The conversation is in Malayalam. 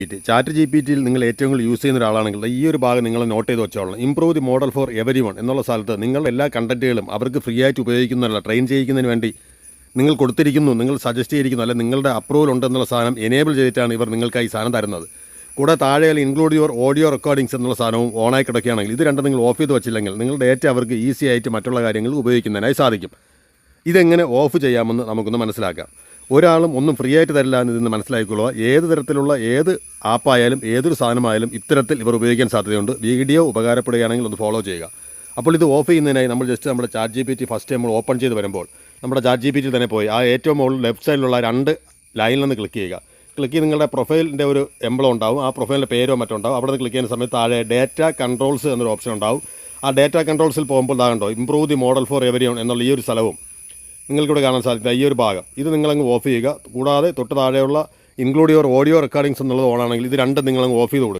ചാറ്റ് ജി പി ടിയിൽ നിങ്ങൾ ഏറ്റവും കൂടുതൽ യൂസ് ചെയ്യുന്ന ഒരാളാണെങ്കിൽ ഈ ഒരു ഭാഗം നിങ്ങൾ നോട്ട് ചെയ്ത് വെച്ചോളണം. Improve the model for everyone എന്നുള്ള സ്ഥലത്ത് നിങ്ങൾ എല്ലാ കണ്ടന്റുകളും അവർക്ക് ഫ്രീ ആയിട്ട് ഉപയോഗിക്കുന്നതല്ല ട്രെയിൻ ചെയ്യിക്കുന്നതിന് വേണ്ടി നിങ്ങൾ കൊടുത്തിരിക്കുന്നു നിങ്ങൾ സജസ്റ്റ് ചെയ്തിരിക്കുന്നു അല്ലെ നിങ്ങളുടെ അപ്രൂവൽ ഉണ്ടെന്നുള്ള സാധനം എനേബിൾ ചെയ്തിട്ടാണ് ഇവർ നിങ്ങൾക്ക് ഈ സാധനം തരുന്നത്. കൂടെ താഴെയാൽ ഇൻക്ലൂഡ് യുവർ ഓഡിയോ റെക്കോർഡിങ്സ് എന്നുള്ള സാധനവും ഓണായി കിടക്കുകയാണെങ്കിൽ ഇത് രണ്ടും നിങ്ങൾ ഓഫ് ചെയ്ത് വെച്ചില്ലെങ്കിൽ നിങ്ങളുടെ ഡേറ്റ അവർക്ക് ഈസി ആയിട്ട് മറ്റുള്ള കാര്യങ്ങൾ ഉപയോഗിക്കുന്നതിനായി സാധിക്കും. ഇതെങ്ങനെ ഓഫ് ചെയ്യാമെന്ന് നമുക്കൊന്ന് മനസ്സിലാക്കാം. ഒരാളും ഒന്നും ഫ്രീ ആയിട്ട് തരില്ല എന്ന് ഇതിന് മനസ്സിലാക്കിക്കൊള്ളുക. ഏത് തരത്തിലുള്ള ഏത് ആപ്പായാലും ഏതൊരു സാധനമായാലും ഇത്തരത്തിൽ ഇവർ ഉപയോഗിക്കാൻ സാധ്യതയുണ്ട്. വീഡിയോ ഉപകാരപ്പെടുകയാണെങ്കിൽ ഒന്ന് ഫോളോ ചെയ്യുക. അപ്പോൾ ഇത് ഓഫ് ചെയ്യുന്നതിനായി നമ്മൾ ജസ്റ്റ് നമ്മുടെ chat G P T first നമ്മൾ ഓപ്പൺ ചെയ്ത് വരുമ്പോൾ നമ്മുടെ ചാറ്റ് ജി പി ടി തന്നെ പോയി. ആ ഏറ്റവും മുകളിൽ ലെഫ്റ്റ് സൈഡിലുള്ള രണ്ട് ലൈനിൽ നിന്ന് ക്ലിക്ക് ചെയ്യുക. ക്ലിക്ക് ചെയ്ത് നിങ്ങളുടെ പ്രൊഫൈലിന്റെ ഒരു എംബ്ലം ഉണ്ടാവും. ആ പ്രൊഫൈലിന്റെ പേരോ മറ്റോ ഉണ്ടാവും. അവിടെ നിന്ന് ക്ലിക്ക് ചെയ്യുന്ന സമയത്ത് താഴെ ഡേറ്റ കൺട്രോൾസ് എന്നൊരു ഓപ്ഷൻ ഉണ്ടാവും. ആ ഡേറ്റ കൺട്രോൾസിൽ പോകുമ്പോൾ ഇതാകണ്ടോ improve the model for everyone എന്നുള്ള ഈ ഒരു സ്ഥലവും നിങ്ങൾക്കിവിടെ കാണാൻ സാധിക്കുന്നത് ഈ ഒരു ഭാഗം. ഇത് നിങ്ങളങ്ങ് ഓഫ് ചെയ്യുക. കൂടാതെ തൊട്ട് താഴെയുള്ള ഇൻക്ലൂഡ് യുവർ ഓഡിയോ റെക്കോർഡിങ്സ് എന്നുള്ളത് ഓണാണെങ്കിൽ ഇത് രണ്ടും നിങ്ങളങ്ങ് ഓഫ് ചെയ്ത് കൊടുക്കുക.